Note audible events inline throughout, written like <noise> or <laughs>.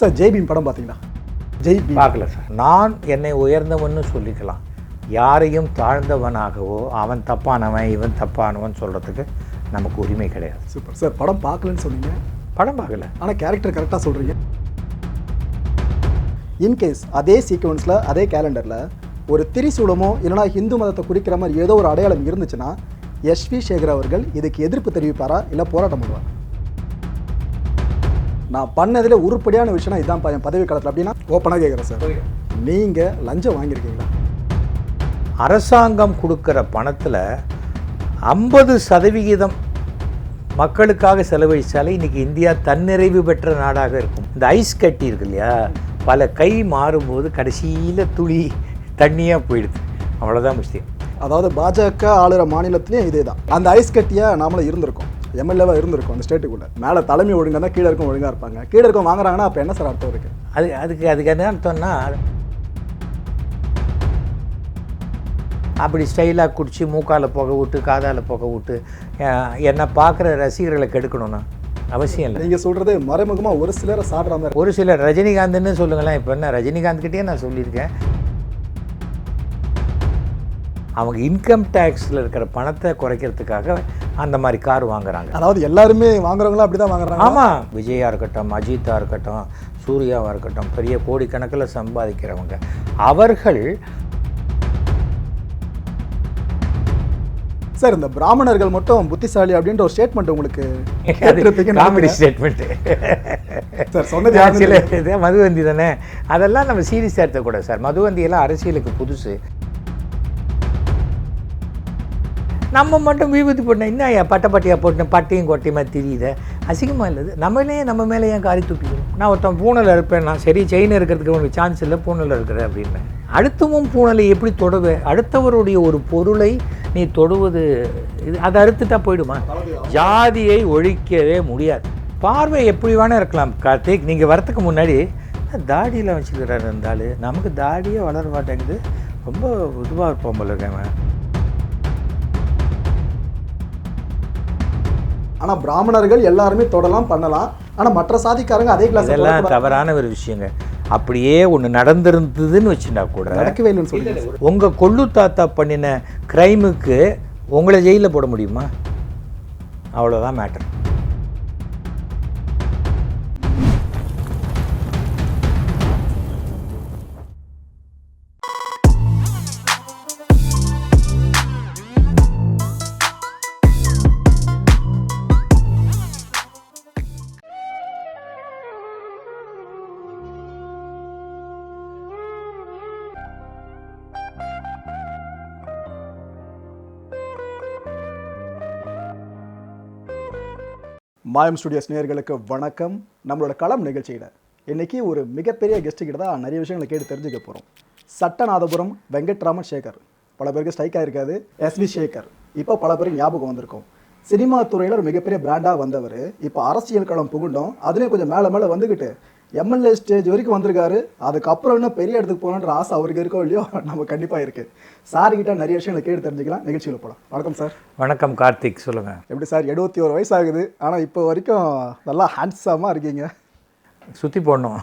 Sir Jai Bhim படம் பார்த்தீங்களா? ஜெய் பீம். பார்க்கல சார். நான் என்னை உயர்ந்தவன்னு சொல்லிக்கலாம். யாரையும் தாழ்ந்தவனாகவோ அவன் தப்பானவன் இவன் தப்பானவன் சொல்கிறதுக்கு நமக்கு உரிமை கிடையாது. சூப்பர். சார் படம் பார்க்கலன்னு சொன்னீங்க. படம் பார்க்கல. ஆனால் கேரக்டர் கரெக்டாக சொல்கிறீங்க இன்கேஸ் அதே சீக்வன்ஸில் அதே கேலண்டரில் ஒரு திரிசூலமோ இல்லைனா ஹிந்து மதத்தை குறிக்கிற மாதிரி ஏதோ ஒரு அடையாளம் இருந்துச்சுன்னா எஸ்வி சேகர் அவர்கள் இதுக்கு எதிர்ப்பு தெரிவிப்பாரா இல்லை போராட்டம் பண்ணுவாரா? நான் பண்ணதில் உருப்படியான விஷயம் இதுதான் என் பதவி காலத்தில் அப்படின்னா ஓப்பனாக கேட்குறேன் சார். நீங்கள் லஞ்சம் வாங்கியிருக்கீங்களா? அரசாங்கம் கொடுக்குற பணத்தில் ஐம்பது சதவிகிதம் மக்களுக்காக செலவழித்தாலே இன்றைக்கி இந்தியா தன்னிறைவு பெற்ற நாடாக இருக்கும். இந்த ஐஸ் கட்டி இருக்கு இல்லையா? பல கை மாறும்போது கடைசியில் துளி தண்ணியாக போயிடுது. அவ்வளோதான் விஷயம் அதாவது பாஜக ஆளுற மாநிலத்திலையும் இதே தான் அந்த ஐஸ் கட்டியா நாமளும் இருந்திருக்கோம். எம்எல்ஏவாக இருந்திருக்கோம் அந்த ஸ்டேட்டுக்குள்ள. மேலே தலைமை ஒழுங்கா தான் கீழே இருக்கும் ஒழுங்கா இருப்பாங்க. கீழே இருக்கும் வாங்குறாங்கன்னா அப்போ என்ன சார் அர்த்தம் இருக்கு? அது அதுக்கு அதுக்கு என்ன அர்த்தம்னா அப்படி ஸ்டைலாக குடிச்சு மூக்கால புகை விட்டு காதால புகை விட்டு என்னை பார்க்குற ரசிகர்களை கெடுக்கணும்னா அவசியம் இல்லை. நீங்க சொல்றது மறைமுகமா ஒரு சிலரை சாடுற மாதிரி ஒரு சிலர் ரஜினிகாந்த்னு சொல்லுங்களேன். இப்போ என்ன ரஜினிகாந்த்கிட்டயே நான் சொல்லியிருக்கேன். அவங்க இன்கம் டேக்ஸில் இருக்கிற பணத்தை குறைக்கிறதுக்காக அந்த மாதிரி கார் வாங்குறாங்க. அதாவது எல்லாருமே வாங்குறவங்களும் அப்படிதான் வாங்குறாங்க ஆமாம் விஜயா இருக்கட்டும் அஜித்தா இருக்கட்டும் சூர்யாவாக இருக்கட்டும் பெரிய கோடிக்கணக்கில் சம்பாதிக்கிறவங்க. அவர்கள் சார் இந்த பிராமணர்கள் மட்டும் புத்திசாலி அப்படின்ற ஒரு ஸ்டேட்மெண்ட் உங்களுக்கு காமெடி. ஸ்டேட்மெண்ட்டு சார் சொன்னது இது மதுவந்தி தானே? அதெல்லாம் நம்ம சீரியஸாக எடுத்துக்கூடாது சார். மதுவந்தி எல்லாம் அரசியலுக்கு புதுசு. நம்ம மட்டும் விபூதி போட்டோம் என்ன ஐயா? பட்டப்பட்டியாக போட்டோம் பட்டையும் கொட்டையுமா தெரியுது? அசிங்கமாக இல்லை நம்மளே நம்ம மேலே ஏன் காரி தூக்கிக்கணும் நான் ஒருத்தன் பூனல் இருப்பேன். நான் சரி செயின் இருக்கிறதுக்கு உனக்கு சான்ஸ் இல்லை. பூனல் இருக்கிற அப்படின்னு. அடுத்தவும் பூனலை எப்படி தொடுவே? அடுத்தவருடைய ஒரு பொருளை நீ தொடுவது இது அதை அறுத்துட்டா போயிடுமா? ஜாதியை ஒழிக்கவே முடியாது. பார்வை எப்படி வேணால் இருக்கலாம். கார்த்திக் நீங்கள் வரத்துக்கு முன்னாடி தாடியில் வச்சுக்கிறாரு இருந்தாலும் நமக்கு தாடியே வளர மாட்டேங்குது. ரொம்ப இதுவாக இருப்போம் போல இருக்கேன் ஆனா பிராமணர்கள் எல்லாருமே தொடலாம் பண்ணலாம். ஆனா மற்ற சாதிக்காரங்க அதே கிளாஸ் இதெல்லாம் தவறான ஒரு விஷயங்க. அப்படியே ஒன்று நடந்திருந்ததுன்னு வச்சுட்டா கூட நடக்கவே இல்லைன்னு சொல்லுங்க உங்கள் கொள்ளு தாத்தா பண்ணின க்ரைமுக்கு உங்களை ஜெயிலில் போட முடியுமா? அவ்வளோதான் மேட்டர் மாயம் ஸ்டுடியோஸ் நேர்களுக்கு வணக்கம். நம்மளோட களம் நிகழ்ச்சியில் இன்றைக்கி ஒரு மிகப்பெரிய கெஸ்ட்டு கிட்ட தான் நிறைய விஷயங்களை கேட்டு தெரிஞ்சுக்க போகிறோம் சட்டநாதபுரம் வெங்கட்ராமன் சேகர். பல பேருக்கு ஸ்ட்ரைக் ஆகிருக்காது எஸ்வி சேகர். இப்போ பல பேருக்கு ஞாபகம் வந்திருக்கும். சினிமா துறையில் ஒரு மிகப்பெரிய பிராண்டாக வந்தவர். இப்போ அரசியல் களம் புகுண்டோம் அதுலேயும் கொஞ்சம் மேலே மேலே வந்துக்கிட்டு எம்எல்ஏ ஸ்டேஜ் வரைக்கும் வந்திருக்காரு. அதுக்கப்புறம் இன்னும் பெரிய இடத்துக்கு போகணுன்ற ஆசை அவருக்கு இருக்கோ இல்லையோ நம்ம கண்டிப்பாக இருக்குது சார் கிட்ட நிறைய விஷயங்களை கேட்டு தெரிஞ்சுக்கலாம். நிகழ்ச்சியில் போகலாம் வணக்கம் சார் வணக்கம் கார்த்திக் சொல்லுங்கள் எப்படி சார் எழுபத்தி ஒரு வயசு ஆகுது ஆனால் இப்போ வரைக்கும் நல்லா ஹேண்ட்ஸமாக இருக்கீங்க. சுற்றி போடணும்.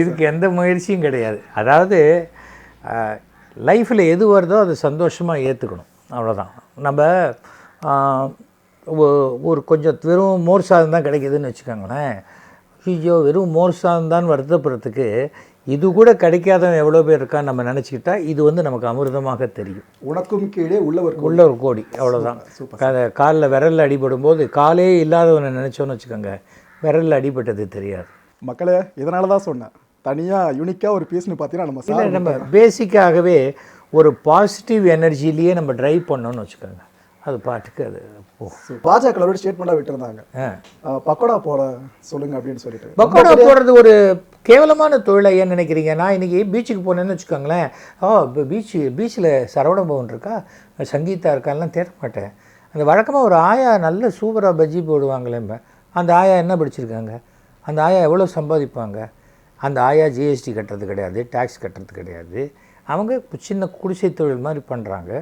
இதுக்கு எந்த முயற்சியும் கிடையாது. அதாவது லைஃப்பில் எது வருதோ அதை சந்தோஷமாக ஏற்றுக்கணும் அவ்வளோதான் நம்ம ஒரு கொஞ்சம் வெறும் மோர் சாதம் தான் கிடைக்குதுன்னு வச்சுக்கோங்களேன். ஐயோ வெறும் மோர் சாதம் தான் வருத்தப்படுறதுக்கு இது கூட கிடைக்காதவன் எவ்வளோ பேர் இருக்கான்னு நம்ம நினச்சிக்கிட்டா இது வந்து நமக்கு அமிர்தமாக தெரியும். உனக்கும் கீழே உள்ளவருக்கு உள்ள ஒரு கோடி அவ்வளோதான் காலில் விரலில் அடிபடும் போது காலே இல்லாதவனை நினச்சோன்னு வச்சுக்கோங்க விரலில் அடிபட்டது தெரியாது. மக்களே இதனால தான் சொன்னேன். தனியாக யூனிக்காக ஒரு பீஸ்னு பார்த்தீங்கன்னா நம்ம நம்ம பேசிக்காகவே ஒரு பாசிட்டிவ் எனர்ஜிலேயே நம்ம ட்ரைவ் பண்ணோம்னு வச்சுக்கோங்க. அது பாட்டுக்கு அது போகும் பாஜகவோட ஸ்டேட்மெண்ட்டாக விட்டுருந்தாங்க. பக்கோடா போட சொல்லுங்க அப்படின்னு சொல்லிட்டு. பக்கோடா போடுறது ஒரு கேவலமான தொழிலை ஏன் நினைக்கிறீங்க? நான் இன்றைக்கி பீச்சுக்கு போனேன்னு வச்சுக்கோங்களேன். ஓ பீச்சு பீச்சில் சரவண பவன் இருக்கா? சங்கீதா இருக்கான்லாம் தேட மாட்டேன். அந்த வழக்கமாக ஒரு ஆயா நல்ல சூப்பராக பஜ்ஜி போடுவாங்களேம்ப அந்த ஆயா என்ன படிச்சிருக்காங்க? அந்த ஆயா எவ்வளோ சம்பாதிப்பாங்க? அந்த ஆயா ஜிஎஸ்டி கட்டுறது கிடையாது டேக்ஸ் கட்டுறது கிடையாது. அவங்க சின்ன குடிசை தொழில் மாதிரி பண்ணுறாங்க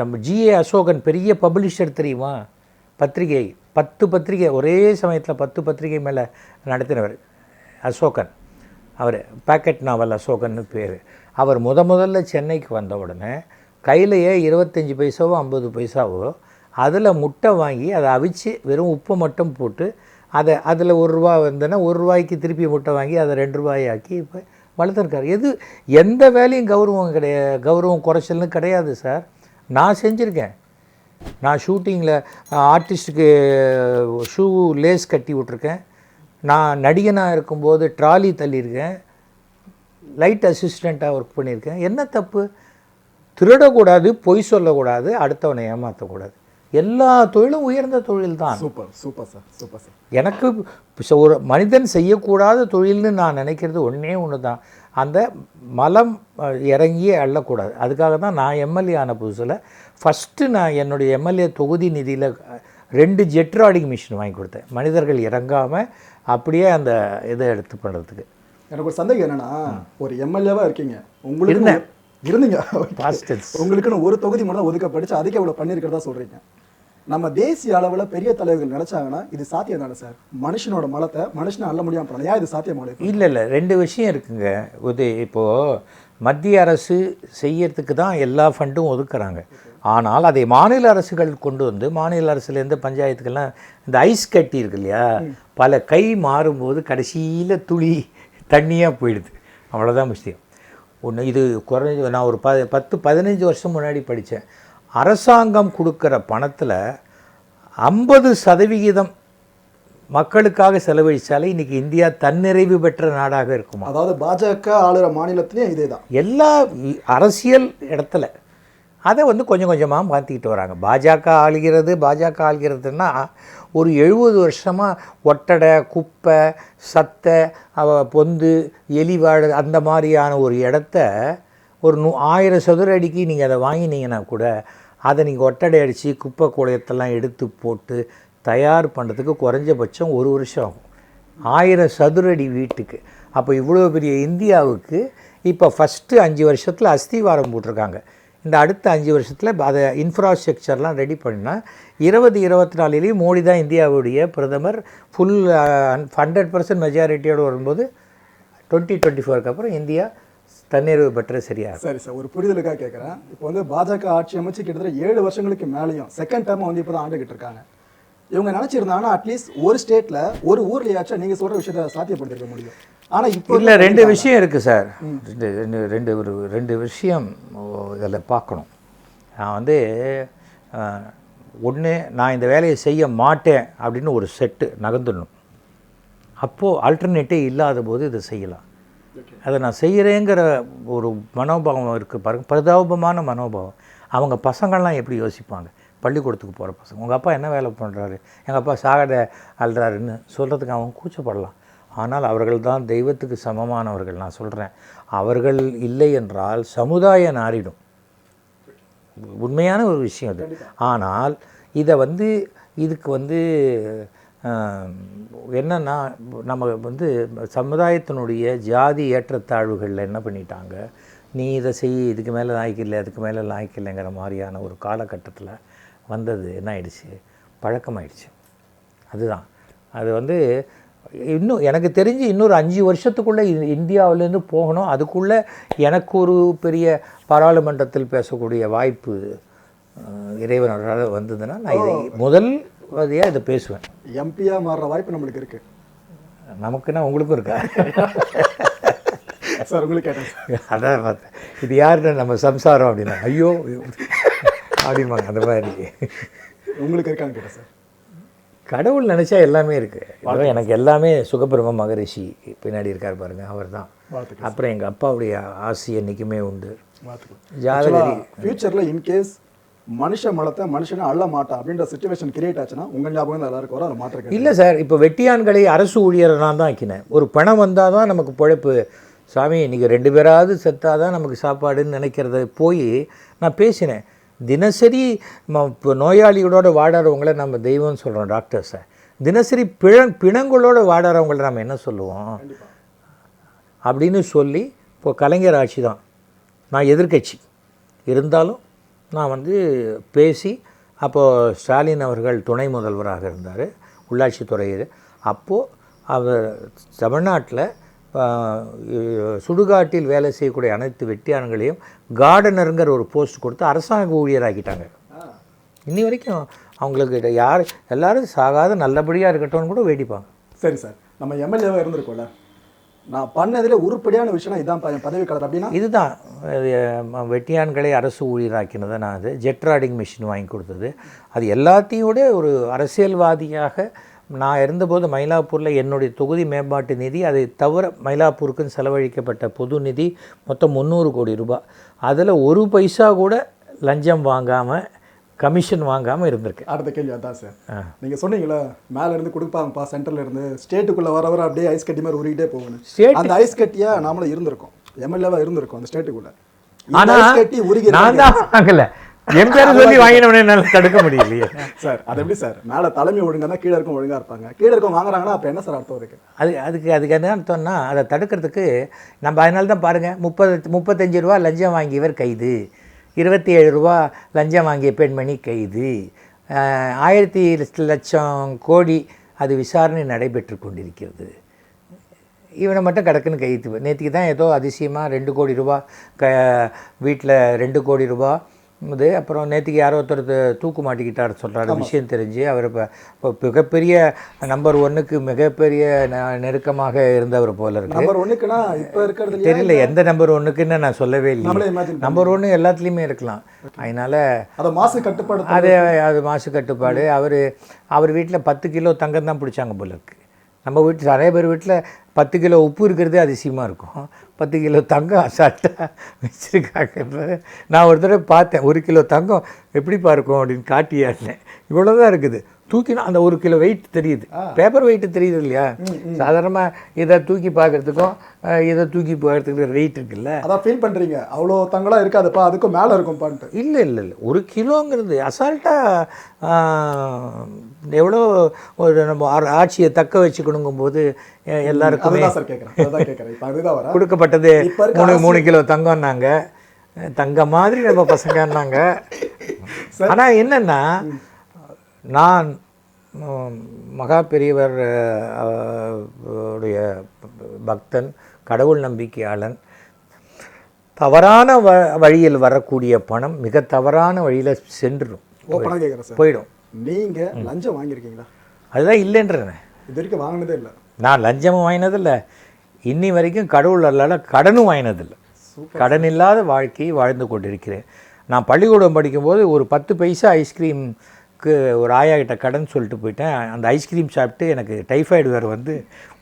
நம்ம ஜிஏ அசோகன் பெரிய பப்ளிஷர் தெரியுமா? பத்திரிகை பத்து பத்திரிகை ஒரே சமயத்தில் பத்து பத்திரிகை மேலே நடத்தினவர் அசோகன் அவர் பேக்கெட் நாவல் அசோகன்னு பேர். அவர் முத முதல்ல சென்னைக்கு வந்த உடனே கையிலேயே இருபத்தஞ்சி பைசாவோ ஐம்பது பைசாவோ அதில் முட்டை வாங்கி அதை அவிச்சு வெறும் உப்பு மட்டும் போட்டு அதை அதில் ஒரு ரூபா வந்தோன்னா ஒரு ரூபாய்க்கு திருப்பி முட்டை வாங்கி அதை ரெண்டு ரூபாயாக்கி இப்போ வளர்த்துருக்காரு. எது எந்த வேலையும் கௌரவம் கிடையாது கௌரவம் குறைச்சல்னு கிடையாது சார். நான் செஞ்சுருக்கேன். நான் ஷூட்டிங்கில் ஆர்டிஸ்ட்டுக்கு ஷூ லேஸ் கட்டி விட்ருக்கேன் நான் நடிகனாக இருக்கும்போது ட்ராலி தள்ளியிருக்கேன். லைட் அசிஸ்டண்ட்டாக ஒர்க் பண்ணியிருக்கேன். என்ன தப்பு? திருடக்கூடாது பொய் சொல்லக்கூடாது அடுத்தவனை ஏமாற்றக்கூடாது எல்லா தொழிலும் உயர்ந்த தொழில் தான் super super sir super sir. எனக்கு ஒரு மனிதன் செய்யக்கூடாத தொழில்னு நான் நினைக்கிறது ஒன்றே ஒன்று தான் அந்த மலம் அஹ், இறங்கி அள்ளக்கூடாது. அதுக்காக தான் நான் எம்எல்ஏ ஆன புதுசில் ஃபஸ்ட்டு நான் என்னுடைய எம்எல்ஏ தொகுதி நிதியில் ரெண்டு ஜெட் ராடிங் மிஷின் வாங்கி கொடுத்தேன். மனிதர்கள் இறங்காமல் அப்படியே அந்த இதை எடுத்து பண்ணுறதுக்கு எனக்கு ஒரு சந்தேகம் என்னன்னா ஒரு எம்எல்ஏவா இருக்கீங்க? உங்களுக்கு இருந்தீங்க? பாஸ்டர்ஸ் உங்களுக்குன்னு ஒரு தொகுதி மட்டும் தான் ஒதுக்கப்பட்டுச்சு அதுக்கு இவ்வளவு பண்ணியிருக்கிறதா சொல்றீங்க? நம்ம தேசிய அளவில் பெரிய தலைவர்கள் நினைச்சாங்கன்னா இது சாத்தியம் தானே சார்? மனுஷனோட மலத்தை மனுஷனை அள்ள முடியாம பண்ணலையா இது சாத்தியமான இல்லை இல்லை. ரெண்டு விஷயம் இருக்குங்க. இது இப்போது மத்திய அரசு செய்யறதுக்கு தான் எல்லா ஃபண்டும் ஒதுக்குறாங்க. ஆனால் அதை மாநில அரசுகள் கொண்டு வந்து மாநில அரசுலேருந்து பஞ்சாயத்துக்கெல்லாம் இந்த ஐஸ் கட்டி இருக்கு இல்லையா பல கை மாறும்போது கடைசியில் துளி தண்ணியாக போயிடுது. அவ்வளோதான் விஷயம். ஒன்று இது குறைஞ்ச நான் ஒரு ப பத்து பதினஞ்சு வருஷம் முன்னாடி படித்தேன் அரசாங்கம் கொடுக்குற பணத்தில் ஐம்பது சதவிகிதம் மக்களுக்காக செலவழித்தாலே இன்றைக்கி இந்தியா தன்னிறைவு பெற்ற நாடாக இருக்குமா? அதாவது பாஜக ஆளுற மாநிலத்திலயும் இதே தான் எல்லா அரசியல் இடத்துல அதை வந்து கொஞ்சம் கொஞ்சமாக மாற்றிக்கிட்டு வராங்க. பாஜக ஆளுகிறது பாஜக ஆளுகிறதுன்னா ஒரு எழுபது வருஷமாக ஒட்டடை குப்பை சத்தை பொந்து எலிவாழ் அந்த மாதிரியான ஒரு இடத்த ஒரு நூ ஆயிரம் சதுர அடிக்கு நீங்கள் அதை வாங்கினீங்கன்னா கூட அதை நீங்கள் ஒட்டடை அடித்து குப்பை குளையத்தெல்லாம் எடுத்து போட்டு தயார் பண்ணுறதுக்கு குறைஞ்சபட்சம் ஒரு வருஷம் ஆகும். ஆயிரம் சதுரடி வீட்டுக்கு. அப்போ இவ்வளோ பெரிய இந்தியாவுக்கு இப்போ ஃபஸ்ட்டு அஞ்சு வருஷத்தில் அஸ்திவாரம் போட்டிருக்காங்க. இந்த அடுத்த அஞ்சு வருஷத்தில் அதை இன்ஃப்ராஸ்ட்ரக்சர்லாம் ரெடி பண்ணால் இருபது இருபத்தி நாலுலேயும் மோடி தான் இந்தியாவுடைய பிரதமர். ஃபுல் ஹண்ட்ரட் பர்சன்ட் மெஜாரிட்டியோடு வரும்போது டுவெண்ட்டி டுவெண்ட்டி ஃபோருக்கு அப்புறம் இந்தியா தன்னிறைவு பெற்ற சரியாக சரி சார் ஒரு புரிதலுக்காக கேட்குறேன் இப்போ வந்து பாஜக ஆட்சி அமைச்சு கிட்டத்தட்ட ஏழு வருஷங்களுக்கு மேலேயும் செகண்ட் டைம் வந்து இப்போ தான் ஆண்டுகிட்டு இருக்காங்க. இவங்க நினைச்சிருந்தாங்கன்னா அட்லீஸ்ட் ஒரு ஸ்டேட்ல ஒரு ஊர்லயாச்சும் நீங்க சொல்ற விஷயத்த சாத்தியப்படுத்திருக்க முடியும். ஆனா இப்போ இல்லை ரெண்டு விஷயம் இருக்குது சார். ரெண்டு ரெண்டு ரெண்டு ஒரு ரெண்டு விஷயம் இதில் பார்க்கணும். நான் வந்து ஒன்று நான் இந்த வேலையை செய்ய மாட்டேன் அப்படின்னு ஒரு செட்டு நகர்ந்துடணும். அப்போது ஆல்டர்னேட்டே இல்லாத போது இதை செய்யலாம். அதை நான் செய்கிறேங்கிற ஒரு மனோபாவம் இருக்குது பாருங்க. பரிதாபமான மனோபாவம். அவங்க பசங்கள்லாம் எப்படி யோசிப்பாங்க? பள்ளிக்கூடத்துக்கு போகிற பசங்க. உங்கள் அப்பா என்ன வேலை பண்ணுறாரு எங்கள் அப்பா சாகட அல்றாருன்னு சொல்கிறதுக்கு அவங்க கூச்சப்படலாம். ஆனால் அவர்கள் தான் தெய்வத்துக்கு சமமானவர்கள். நான் சொல்கிறேன் அவர்கள் இல்லை என்றால் சமுதாயம் நாரிடும். உண்மையான ஒரு விஷயம் அது. ஆனால் இதை வந்து இதுக்கு வந்து என்னன்னா நம்ம வந்து சமுதாயத்தினுடைய ஜாதி ஏற்றத்தாழ்வுகளில் என்ன பண்ணிட்டாங்க? நீ இதை செய் இதுக்கு மேலே லாய்க்கில்லை அதுக்கு மேலே லாய்க்கில்லைங்கிற மாதிரியான ஒரு காலகட்டத்தில் வந்தது என்ன ஆயிடுச்சு? பழக்கமாயிடுச்சு. அதுதான். அது வந்து இன்னும் எனக்கு தெரிஞ்சு இன்னொரு அஞ்சு வருஷத்துக்குள்ளே இந்தியாவிலேருந்து போகணும். அதுக்குள்ளே எனக்கு ஒரு பெரிய பாராளுமன்றத்தில் பேசக்கூடிய வாய்ப்பு இறைவனோட வந்ததுன்னா நான் இதை முதல் வதியாக இதை பேசுவேன்? எம்பியா மாறுற வாய்ப்பு நம்மளுக்கு இருக்கு. நமக்குன்னா உங்களுக்கும் இருக்கா? <laughs> சார் உங்களுக்கு கேட்டேன். அதான் பார்த்தேன். இது யாருன்னு நம்ம சம்சாரம் அப்படின்னா ஐயோ அப்படிம்பாங்க அந்த மாதிரி. உங்களுக்கு இருக்கான்னு கேட்டேன் சார். கடவுள் நினச்சா எல்லாமே இருக்குது எனக்கு எல்லாமே சுகபிரம மகரிஷி பின்னாடி இருக்கார் பாருங்க அவர் தான் அப்புறம் எங்கள் அப்பாவுடைய ஆசி என்றைக்குமே உண்டு. ஜாதகரி ஃபியூச்சரில் இன்கேஸ் மனுஷ மலத்தை மனுஷனை அள்ள மாட்டான் அப்படின்ற சுச்சுவேஷன் கிரியேட் ஆச்சுன்னா உங்க ஞாபகம் தான் எல்லாருக்கும் வரும் அதை மாற்ற இல்லை சார் இப்போ வெட்டியான்களை அரசு ஊழியரை நான் தான் ஆக்கினேன் ஒரு பணம் வந்தால் தான் நமக்கு பிழைப்பு. சாமி இன்றைக்கி ரெண்டு பேராவது செத்தாதான் தான் நமக்கு சாப்பாடுன்னு நினைக்கிறத போய் நான் பேசினேன். தினசரி இப்போ நோயாளிகளோட வாடாதவங்கள நம்ம தெய்வம்னு சொல்கிறோம் டாக்டர்ஸை தினசரி பிழ பிணங்களோட வாடாதவங்கள நம்ம என்ன சொல்லுவோம்? அப்படின்னு சொல்லி இப்போ கலைஞர் ஆட்சி தான். நான் எதிர்க்கட்சி. இருந்தாலும் நான் வந்து பேசி அப்போது ஸ்டாலின் அவர்கள் துணை முதல்வராக இருந்தார் உள்ளாட்சித்துறையில் அப்போது அவர் தமிழ்நாட்டில் சுடுகாட்டில் வேலை செய்யக்கூடிய அனைத்து வெட்டியான்களையும் கார்டனருங்கிற ஒரு போஸ்ட் கொடுத்து அரசாங்க ஊழியராக்கிட்டாங்க. இன்னி வரைக்கும் அவங்களுக்கு யார் எல்லாரும் சாகாத நல்லபடியாக இருக்கட்டும்னு கூட வேடிப்பாங்க சரி சார் நம்ம எம்எல்ஏவாக இருந்திருக்கோம்ல? நான் பண்ணதில் உருப்படியான விஷயம் இதுதான் ப- பதவி காலம் அப்படின்னா? இதுதான். வெட்டியான்களை அரசு ஊழியராக்கினது நான் அது. ஜெட் ராடிங் மிஷின் வாங்கி கொடுத்தது. அது எல்லாத்தையும் ஒரு அரசியல்வாதியாக நான் இருந்தபோது மயிலாப்பூரில் என்னுடைய தொகுதி மேம்பாட்டு நிதி அதை தவிர மயிலாப்பூருக்குன்னு செலவழிக்கப்பட்ட பொது நிதி மொத்தம் முந்நூறு கோடி ரூபாய். அதில் ஒரு பைசா கூட லஞ்சம் வாங்காமல் கமிஷன் வாங்காமல் இருந்திருக்கு. அடுத்த கேள்வி அதான் சார். ஆ. நீங்க சொன்னீங்களா மேல இருந்து கொடுப்பாங்கப்பா சென்டர்ல இருந்து. ஸ்டேட்டுக்குள்ள வர வர அப்படியே ஐஸ் கட்டி மாதிரி உருகிட்டே போகணும் State- அந்த ஐஸ் கட்டியா நாமளும் இருந்திருக்கோம். எம்எல்ஏவா இருந்திருக்கோம் அந்த ஸ்டேட்டுக்குள்ள. இந்த ஆனா ஐஸ் கட்டி உருகி நான் தான் வாங்கல. என் பேரை சொல்லி வாங்கினவனே என்னால் தடுக்க முடியலையே. சார் அது எப்படி சார்? மேல தலைமை ஒழுங்கா தான் கீழே இருக்கும் ஒழுங்கா இருப்பாங்க. கீழே இருக்கும் வாங்குறாங்கன்னா அப்ப என்ன சார் அர்த்தம் இருக்கு அது அதுக்கு அதுக்கு என்ன அர்த்தம்னா அதை தடுக்கிறதுக்கு நம்ம அதனால தான் பாருங்கள் முப்பது முப்பத்தஞ்சு ரூபா லஞ்சம் வாங்கியவர் கைது. இருபத்தி ஏழு ரூபா லஞ்சம் வாங்கிய பெண்மணி கைது. ஆயிரத்தி லட்சம் கோடி அது விசாரணை நடைபெற்று கொண்டிருக்கிறது. இவனை மட்டும் கிடக்குன்னு கைத்து நேற்றுக்கு தான் ஏதோ அதிசயமாக ரெண்டு கோடி ரூபா க வீட்டில் ரெண்டு கோடி ரூபா இது அப்புறம் நேற்றுக்கு யாரோ ஒருத்தர் தூக்கு மாட்டிக்கிட்டார் சொல்கிறாரு விஷயம் தெரிஞ்சு அவர் இப்போ இப்போ மிகப்பெரிய நம்பர் ஒன்றுக்கு மிகப்பெரிய நெருக்கமாக இருந்தவர் போல இருக்கு. நம்பர் ஒண்ணுக்குன்னா இப்ப இருக்கிறது? தெரியல எந்த நம்பர் ஒன்றுக்குன்னு நான் சொல்லவே இல்லை நம்பர் ஒன்று எல்லாத்துலேயுமே இருக்கலாம். அதனால் அதை மாசு கட்டுப்பாடு அது அது மாசு கட்டுப்பாடு. அவர் அவர் வீட்டில் பத்து கிலோ தங்கம் தான் பிடிச்சாங்க போல இருக்கு. நம்ம வீட்டில் நிறைய பேர் வீட்டில் பத்து கிலோ உப்பு இருக்கிறதே அதிசயமாக இருக்கும். பத்து கிலோ தங்கம் அசால்ட்டாக வச்சுருக்காங்க. நான் ஒரு தடவை பார்த்தேன் ஒரு கிலோ தங்கம் எப்படிப்பா இருக்கும் அப்படின்னு காட்டியாருனேன் இவ்வளோ தான் இருக்குது. தூக்கினா அந்த ஒரு கிலோ வெயிட் தெரியுது. பேப்பர் வெயிட் தெரியுது இல்லையா? சாதாரணமாக இதை தூக்கி பார்க்கறதுக்கும் இதை தூக்கி பார்க்கறதுக்கு வெயிட் இருக்குல்ல? அதான் ஃபீல் பண்றீங்க. அவ்வளோ தங்கலாம் இருக்காதுப்பா அதுக்கும் மேல இருக்கும் பான்ட்டு இல்லை இல்லை இல்லை. ஒரு கிலோங்கிறது அசால்ட்டாக எவ்வளோ ஒரு நம்ம ஆட்சியை தக்க வச்சுக்கணுங்கும்போது எ- எல்லாருக்குமே கேட்குறேன் கொடுக்கப்பட்டது மூணு மூணு கிலோ தங்கம்னாங்க. தங்க மாதிரி நம்ம பசங்கன்னாங்க. ஆனால் என்னன்னா நான் மகா பெரியவர் உடைய பக்தன் கடவுள் நம்பிக்கையாளன் தவறான வ வழியில் வரக்கூடிய பணம் மிக தவறான வழியில் சென்றுடும் போயிடும். நீங்க லஞ்சம் வாங்கியிருக்கீங்களா? அதுதான் இல்லைன்றேன். இது வரைக்கும் வாங்கினதே இல்லை. நான் லஞ்சமும் வாங்கினதில்லை. இன்னி வரைக்கும் கடவுள் அல்லாத கடனும் வாங்கினதில்லை. கடன் இல்லாத வாழ்க்கையை வாழ்ந்து கொண்டிருக்கிறேன். நான் பள்ளிக்கூடம் படிக்கும்போது ஒரு பத்து பைசா ஒரு ஆயா கிட்ட கடன் சொல்லிட்டு போயிட்டேன். அந்த ஐஸ்கிரீம் சாப்பிட்டு எனக்கு டைஃபாய்டு வேறு வந்து.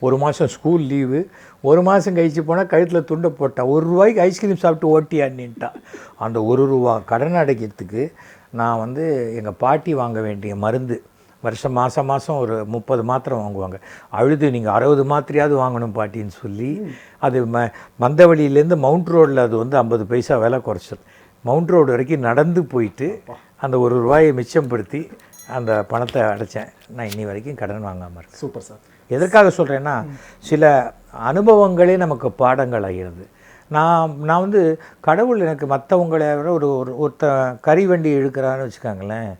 ஒரு மாதம் ஸ்கூல் லீவு ஒரு மாதம் கழிச்சு போனால் கழுத்தில் துண்டை போட்டேன் ஒரு ரூபாய்க்கு ஐஸ்கிரீம் சாப்பிட்டு ஓட்டியான்னுட்டான் அந்த ஒரு ரூபா கடன் அடைக்கிறதுக்கு நான் வந்து எங்கள் பாட்டி வாங்க வேண்டிய மருந்து வருஷம் மாதம் மாதம் ஒரு முப்பது மாத்திரை வாங்குவாங்க. அழுது நீங்கள் அறுபது மாத்திரையாவது வாங்கணும் பாட்டின்னு சொல்லி அது ம மந்தவழியிலேருந்து மவுண்ட் ரோடில் அது வந்து ஐம்பது பைசா விலை குறைச்சது மவுண்ட் ரோடு வரைக்கும் நடந்து போயிட்டு அந்த ஒரு ரூபாயை மிச்சப்படுத்தி அந்த பணத்தை அடைச்சேன். நான் இன்னி வரைக்கும் கடன் வாங்காமல் இருக்கேன். Super sir. எதற்காக சொல்கிறேன்னா சில அனுபவங்களே நமக்கு பாடங்கள் ஆகிறது. நான் நான் வந்து கடவுள் எனக்கு மற்றவங்களை விட ஒரு ஒரு ஒருத்த கறி வண்டி இழுக்கிறான்னு வச்சுக்கோங்களேன்.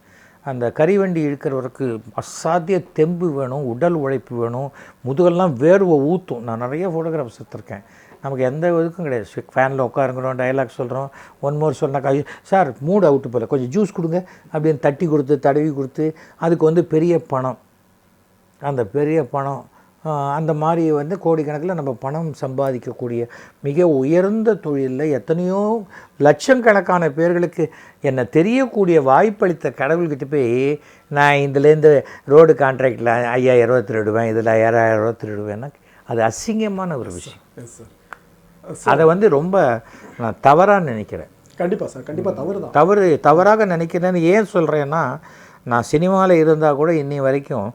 அந்த கறி வண்டி இழுக்கிறவருக்கு அசாத்திய தெம்பு வேணும் உடல் உழைப்பு வேணும் முதுகெல்லாம் வேர்வை ஊற்றும் நான் நிறைய ஃபோட்டோகிராஃப்ஸ் எடுத்திருக்கேன் நமக்கு எந்த இதுக்கும் கிடையாது. ஃபேனில் உட்காருங்கிறோம் டயலாக் சொல்கிறோம் ஒன் மோர் சொன்னாக்கா சார் மூட் அவுட்டு போல கொஞ்சம் ஜூஸ் கொடுங்க அப்படின்னு தட்டி கொடுத்து தடவி கொடுத்து அதுக்கு வந்து பெரிய பணம். அந்த பெரிய பணம் அந்த மாதிரி வந்து கோடிக்கணக்கில் நம்ம பணம் சம்பாதிக்கக்கூடிய மிக உயர்ந்த தொழிலில் எத்தனையோ லட்சக்கணக்கான பேர்களுக்கு என்னை தெரியக்கூடிய வாய்ப்பளித்த கடவுள்கிட்ட போய் நான் இதுலேருந்து ரோடு கான்ட்ராக்டில் ஐயாயிரம் ரூபா திருடுவேன் இதில் ஏழாயிரம் ரூபா திருடுவேன்னா அது அசிங்கமான ஒரு விஷயம். அதை வந்து ரொம்ப நான் தவறாக நினைக்கிறேன். கண்டிப்பா சார் கண்டிப்பா தவறு தான் தவறு தவறாக நினைக்கிறேன்னு ஏன் சொல்கிறேன்னா நான் சினிமாவில் இருந்தால் கூட இன்னி வரைக்கும்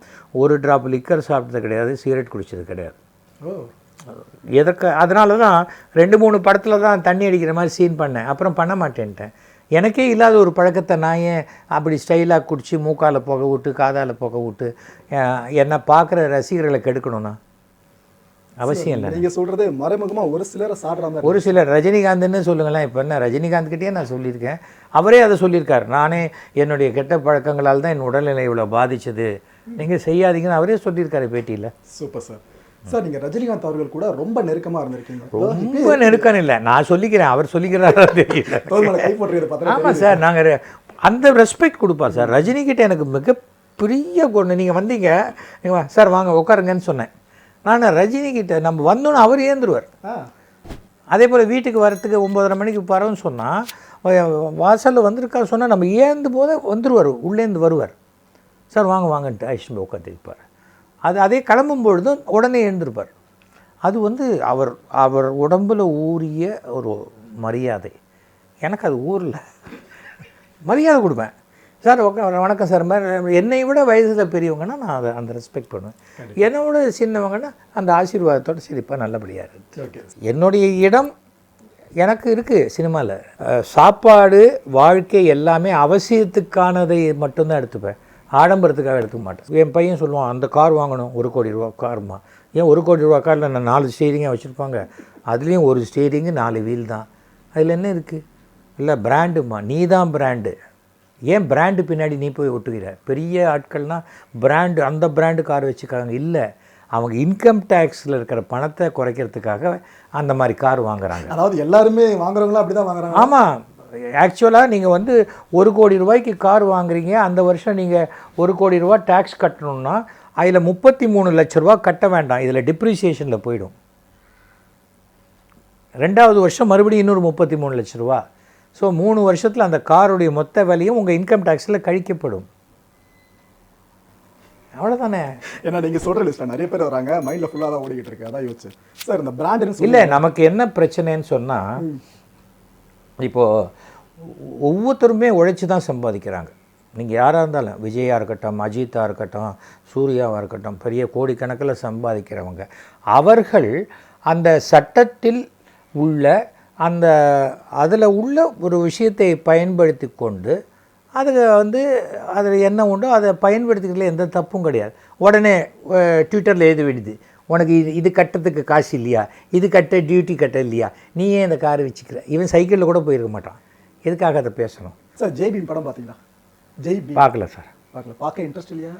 ஒரு ட்ராப் லிக்கர் சாப்பிட்டது கிடையாது சிகரெட் குடிச்சது கிடையாது. ஓ. எதற்கு அதனால தான் ரெண்டு மூணு படத்தில் தான் தண்ணி அடிக்கிற மாதிரி சீன் பண்ணேன். அப்புறம் பண்ண மாட்டேன்ட்டேன். எனக்கே இல்லாத ஒரு பழக்கத்தை நான் ஏன் அப்படி ஸ்டைலாக குடித்து மூக்கால் புகை விட்டு காதால் புகை விட்டு என்னை பார்க்குற ரசிகர்களை கெடுக்கணும்னா? அவசியம் இல்லை நீங்க சொல்றது மறைமுகமா ஒரு சிலரை சாடுற மாதிரி ஒரு சிலர் ரஜினிகாந்த்னு சொல்லுங்களேன் இப்போ என்ன ரஜினிகாந்த் கிட்டேயே நான் சொல்லியிருக்கேன். அவரே அதை சொல்லியிருக்காரு. நானே என்னுடைய கெட்ட பழக்கங்களால் தான் என் உடல்நிலை இவ்வளோ பாதிச்சது. நீங்கள் செய்யாதீங்கன்னு அவரே சொல்லியிருக்காரு பேட்டியில். Super sir. சார் நீங்க ரஜினிகாந்த் அவர்கள் கூட ரொம்ப நெருக்கமா இருந்திருக்கீங்க. ரொம்ப நெருக்கம் இல்லை. நான் சொல்லிக்கிறேன் அவர் சொல்லிக்கிறாரா தெரியல. ஆமாம் சார் நாங்கள் அந்த ரெஸ்பெக்ட் கொடுப்பார் சார். ரஜினிகிட்ட எனக்கு மிகப்பெரிய கொண்டு நீங்கள் வந்தீங்க. சார் வாங்க உட்காருங்கன்னு சொன்னேன். நான் ரஜினிகிட்ட நம்ம வந்தோன்னு அவர் ஏந்துருவார். அதே போல் வீட்டுக்கு வரத்துக்கு ஒம்பதரை மணிக்கு பரவன்னு சொன்னால் வாசலில் வந்திருக்கா சொன்னால் நம்ம ஏந்து போது வந்துருவார் உள்ளேந்து வருவார். சார் வாங்க வாங்கன்ட்டு ஐஸ்வன் உட்காந்துருப்பார் அது அதே கிளம்பும் பொழுதும் உடனே எழுந்திருப்பார் அது வந்து அவர் அவர் உடம்பில் ஊறிய ஒரு மரியாதை. எனக்கு அது ஊரில் மரியாதை கொடுப்பேன். சார் உட்கா வணக்கம் சார். மாதிரி என்னை விட வயசில் பெரியவங்கன்னா நான் அதை அந்த ரெஸ்பெக்ட் பண்ணுவேன். என்னை விட சின்னவங்கன்னா அந்த ஆசீர்வாதத்தோட சிரிப்பாக நல்லபடியாக இருக்கு. ஓகே. என்னுடைய இடம் எனக்கு இருக்குது சினிமாவில் சாப்பாடு வாழ்க்கை எல்லாமே அவசியத்துக்கானதை மட்டும்தான் எடுத்துப்பேன். ஆடம்பரத்துக்காக எடுத்துக்க மாட்டேன். என் பையன் சொல்லுவான் அந்த கார் வாங்கணும் ஒரு கோடி ரூபா காருமா. ஏன் ஒரு கோடி ரூபா காரில் நான் நாலு ஸ்டீரிங்காக வச்சுருப்பாங்க? அதுலேயும் ஒரு ஸ்டீரிங்கு நாலு வீல் தான். அதில் என்ன இருக்குது இல்லை பிராண்டுமா நீ தான் பிராண்டு ஏன் பிராண்டு பின்னாடி நீ போய் ஒட்டுகிற? பெரிய ஆட்கள்னால் பிராண்டு அந்த பிராண்டு கார் வச்சுக்காங்க இல்லை அவங்க இன்கம் டேக்ஸில் இருக்கிற பணத்தை குறைக்கிறதுக்காக அந்த மாதிரி கார் வாங்குறாங்க. அதாவது எல்லாருமே வாங்குறவங்களும் அப்படிதான் வாங்குறாங்க. ஆமாம் ஆக்சுவலாக நீங்கள் வந்து ஒரு கோடி ரூபாய்க்கு கார் வாங்குறீங்க. அந்த வருஷம் நீங்கள் ஒரு கோடி ரூபா டேக்ஸ் கட்டணும்னா அதில் முப்பத்தி மூணு லட்ச ரூபா கட்ட வேண்டாம். இதில் டிப்ரிசியேஷனில் போயிடும். ரெண்டாவது வருஷம் மறுபடியும் இன்னொரு முப்பத்தி மூணு லட்ச ரூபா ஸோ மூணு வருஷத்தில் அந்த காருடைய மொத்த விலையும் உங்கள் இன்கம் டேக்ஸில் கழிக்கப்படும். அவ்வளோதானே ஏன்னா நீங்க சொல்ற லிஸ்ட்ல நிறைய பேர் வராங்க. மைண்ட்ல ஃபுல்லா தான் ஓடிக்கிட்டு இருக்கு. அதான் யோசிச்சு சார் இந்த பிராண்டுன்னு இல்லை நமக்கு என்ன பிரச்சனைன்னு சொன்னால் இப்போது ஒவ்வொருத்தருமே உழைச்சி தான் சம்பாதிக்கிறாங்க. நீங்கள் யாராக இருந்தாலும் விஜயா இருக்கட்டும் அஜித்தாக இருக்கட்டும் சூர்யாவாக இருக்கட்டும் பெரிய கோடிக்கணக்கில் சம்பாதிக்கிறவங்க. அவர்கள் அந்த சட்டத்தில் உள்ள அந்த அதில் உள்ள ஒரு விஷயத்தை பயன்படுத்தி கொண்டு அது வந்து அதில் என்ன உண்டோ அதை பயன்படுத்திக்கிறதுல எந்த தப்பும் கிடையாது. உடனே ட்விட்டரில் எழுத வேண்டியது உனக்கு இது இது கட்டத்துக்கு காசு இல்லையா? இது கட்ட டியூட்டி கட்ட இல்லையா? நீ ஏன் இந்த காரை வச்சுக்கிற? இவன் சைக்கிளில் கூட போயிருக்க மாட்டான். எதுக்காக அதை பேசணும்? சார் ஜெய் பீம் படம் பாத்தீங்களா ஜெய் பீம் பார்க்கல சார். பார்க்கல. பார்க்க இன்ட்ரெஸ்ட் இல்லையா?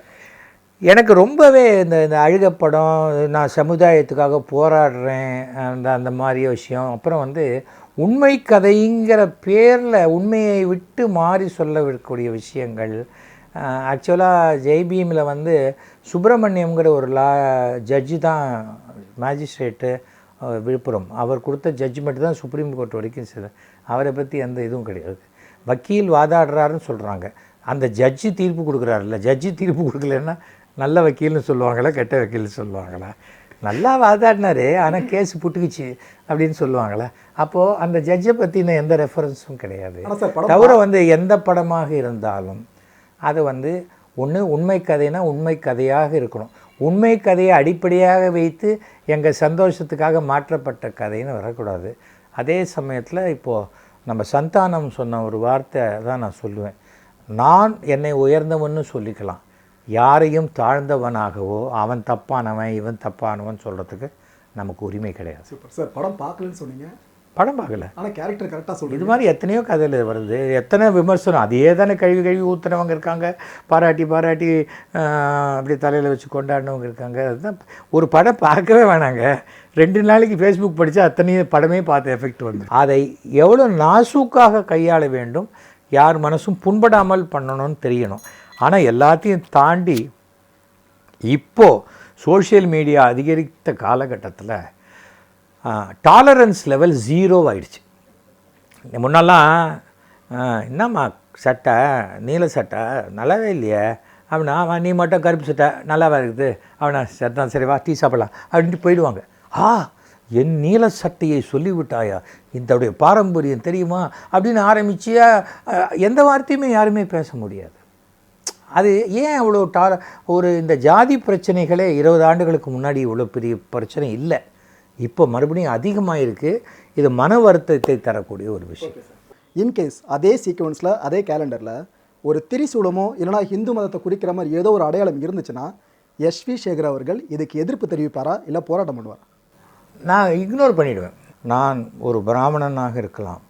எனக்கு ரொம்பவே இந்த இந்த அழுக படம் நான் சமுதாயத்துக்காக போராடுறேன் அந்த அந்த மாதிரி விஷயம். அப்புறம் வந்து உண்மை கதைங்கிற பேரில் உண்மையை விட்டு மாறி சொல்ல விடக்கூடிய விஷயங்கள் ஆக்சுவலாக ஜெய்பீமில் வந்து சுப்பிரமணியம்ங்கிற ஒரு லா ஜட்ஜு தான் மேஜிஸ்ட்ரேட்டு விழுப்புரம். அவர் கொடுத்த ஜட்ஜ்மெண்ட் தான் சுப்ரீம் கோர்ட் வரைக்கும் சார் அவரை பற்றி எந்த இதுவும் கிடையாது. வக்கீல் வாதாடுறாருன்னு சொல்கிறாங்க அந்த ஜட்ஜு தீர்ப்பு கொடுக்குறாருல்ல ஜட்ஜு தீர்ப்பு கொடுக்கலன்னா நல்ல வக்கீல்னு சொல்லுவாங்களா கெட்ட வக்கீல்னு சொல்லுவாங்களா. நல்லா வாதாடினாரு ஆனால் கேஸ் புட்டுக்குச்சு அப்படின்னு சொல்லுவாங்களா. அப்போது அந்த ஜட்ஜை பற்றின எந்த ரெஃபரன்ஸும் கிடையாது. தவிர வந்து எந்த படமாக இருந்தாலும் அது வந்து ஒன்று உண்மை கதைனா உண்மை கதையாக இருக்கணும். உண்மை கதையை அடிப்படையாக வைத்து எங்கள் சந்தோஷத்துக்காக மாற்றப்பட்ட கதைன்னு வரக்கூடாது. அதே சமயத்தில் இப்போது நம்ம சந்தானம் சொன்ன ஒரு வார்த்தை தான் நான் சொல்லுவேன். நான் என்னை உயர்ந்தவன்னு சொல்லிக்கலாம். யாரையும் தாழ்ந்தவனாகவோ அவன் தப்பானவன் இவன் தப்பானவன் சொல்கிறதுக்கு நமக்கு உரிமை கிடையாது. சூப்பர். சார் படம் பார்க்கலன்னு சொன்னீங்க. படம் பார்க்கல. ஆனா கேரக்டர் கரெக்டா சொல்றீங்க. இது மாதிரி எத்தனையோ கதையில் வருது. எத்தனை விமர்சனம். அதே தானே கழுவி கழுவி ஊற்றுனவங்க இருக்காங்க. பாராட்டி பாராட்டி அப்படி தலையில் வச்சு கொண்டாடினவங்க இருக்காங்க. அதுதான் ஒரு படம் பார்க்கவே வேணாங்க. ரெண்டு நாளைக்கு ஃபேஸ்புக் படித்தா அத்தனையும் படமே பார்த்த எஃபெக்ட் வந்து அதை எவ்வளோ நாசூக்காக கையாள வேண்டும்? யார் மனசும் புண்படாமல் பண்ணணும்னு தெரியணும். ஆனால் எல்லாத்தையும் தாண்டி இப்போது சோஷியல் மீடியா அதிகரித்த காலகட்டத்தில் டாலரன்ஸ் லெவல் ஜீரோவாயிடுச்சு முன்னெல்லாம் என்னம்மா சட்டை நீல சட்டை நல்லாவே இல்லையே அப்படின்னா நீ மட்டும் கருப்பு சட்டை நல்லாவே இருக்குது? அவனா சரி தான் சரி வா டீ சாப்பிடலாம் அப்படின்ட்டு போயிடுவாங்க. ஆ என் நீல சட்டையை சொல்லிவிட்டாயா? இதோடைய பாரம்பரியம் தெரியுமா? அப்படின்னு ஆரம்பிச்சியா எந்த வார்த்தையுமே யாருமே பேச முடியாது. அது ஏன் அவ்வளோ டால ஒரு இந்த ஜாதி பிரச்சனைகளே இருபது ஆண்டுகளுக்கு முன்னாடி இவ்வளோ பெரிய பிரச்சனை இல்லை. இப்போ மறுபடியும் அதிகமாக இருக்குது இது மன வருத்தத்தை தரக்கூடிய ஒரு விஷயம். இன்கேஸ் அதே சீக்வன்ஸில் அதே கேலண்டரில் ஒரு திரிசூலமோ இல்லைனா ஹிந்து மதத்தை குறிக்கிற மாதிரி ஏதோ ஒரு அடையாளம் இருந்துச்சுன்னா எஸ்வி சேகர் அவர்கள் இதுக்கு எதிர்ப்பு தெரிவிப்பாரா? இல்லை போராட்டம் பண்ணுவாரா? நான் இக்னோர் பண்ணிடுவேன். நான் ஒரு பிராமணனாக இருக்கலாம்.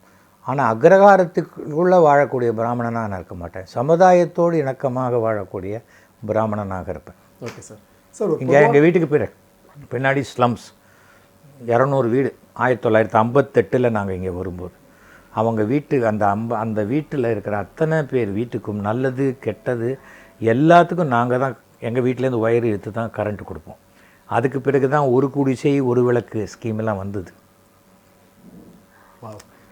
ஆனால் அக்ரகாரத்துக்குள்ளே வாழக்கூடிய இரக்கமாக நான் இருக்க மாட்டேன். சமுதாயத்தோடு இணக்கமாக வாழக்கூடிய பிராமணனாக இருப்பேன். Okay sir. சார் இங்கே எங்கள் வீட்டுக்கு பிற பின்னாடி ஸ்லம்ஸ் இரநூறு வீடு. ஆயிரத்தி தொள்ளாயிரத்தி ஐம்பத்தெட்டில் நாங்கள் இங்கே வரும்போது. அவங்க வீட்டு அந்த அம்ப அந்த வீட்டில் இருக்கிற அத்தனை பேர் வீட்டுக்கும் நல்லது கெட்டது எல்லாத்துக்கும் நாங்கள் தான் எங்கள் வீட்டிலேருந்து ஒயர் இழுத்து தான் கரண்ட் கொடுப்போம். அதுக்கு பிறகு தான் ஒரு குடிசை ஒரு விளக்கு ஸ்கீம் எல்லாம் வந்தது.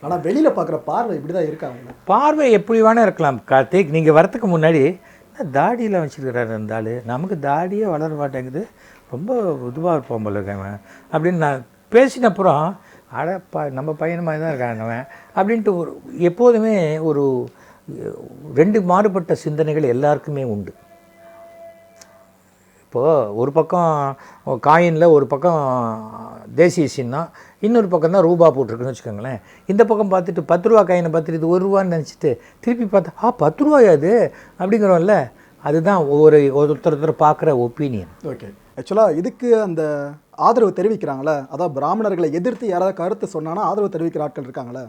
ஆனால் வெளியில் பார்க்குற பார்வை இப்படி தான் இருக்காங்க பார்வை எப்படி வேணால் இருக்கலாம் கார்த்திக். நீங்கள் வரத்துக்கு முன்னாடி தாடியில் வச்சுருக்கிறாரு அந்த ஆள்? நமக்கு தாடியே வளர மாட்டேங்குது. ரொம்ப இதுவாக இருப்போம் போல இருக்கவன் அப்படின்னு நான் பேசினப்புறம் அட ப நம்ம பையன் மாதிரி தான் இருக்கான் அவன் அப்படின்ட்டு ஒரு எப்போதுமே ஒரு ரெண்டு மாறுபட்ட சிந்தனைகள் எல்லாருக்குமே உண்டு. இப்போது ஒரு பக்கம் காயினில் ஒரு பக்கம் தேசிய சின்னம் இன்னொரு பக்கம் தான் ரூபா போட்டிருக்குன்னு வச்சுக்கோங்களேன். இந்த பக்கம் பார்த்துட்டு பத்து ரூபா காயினை பார்த்துட்டு இது ஒரு ரூபான்னு நினச்சிட்டு திருப்பி பார்த்தா ஆ பத்து ரூபாயா அது அப்படிங்கிறோம்ல. அதுதான் ஒவ்வொரு ஒருத்தர் ஒருத்தர் பார்க்குற ஒப்பீனியன். ஓகே. ஆக்சுவலாக இதுக்கு அந்த ஆதரவு தெரிவிக்கிறாங்களே. அதாவது பிராமணர்களை எதிர்த்து யாராவது கருத்து சொன்னாங்கன்னா ஆதரவு தெரிவிக்கிற ஆட்கள் இருக்காங்களே.